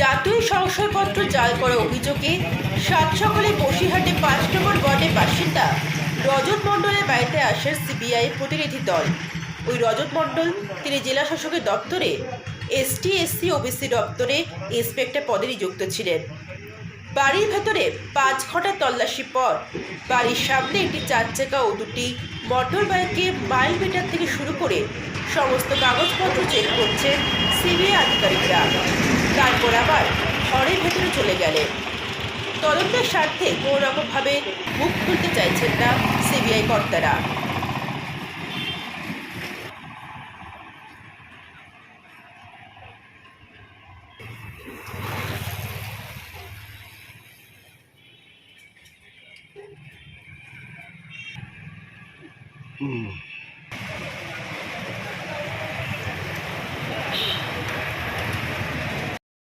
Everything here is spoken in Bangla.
জাতীয় সংশয়পত্র জাল করা অভিযোগে সাত সকালে বসিরহাটে পাঁচ নম্বর ওয়ার্ডের বাসিন্দা রজত মণ্ডলের বাড়িতে আসে সিবিআই প্রতিনিধি দল। ওই রজত মণ্ডল, তিনি জেলা শাসকের দপ্তরে, এসটি, এসসি, ওবিসি দপ্তরে ইন্সপেক্টর পদে নিযুক্ত ছিলেন। বাড়ির ভেতরে পাঁচ ঘণ্টা তল্লাশি পর বাড়ির সামনে একটি চার চাকা ও দুটি মোটর বাইকে মাইল মিটার থেকে শুরু করে সমস্ত কাগজপত্র চেক করছে সিবিআই আধিকারিকরা। চলে গেলেন তদন্তের স্বার্থে কোনো রকমভাবে মুখ খুলতে চাইছেন না সিবিআই কর্তারা। হুম।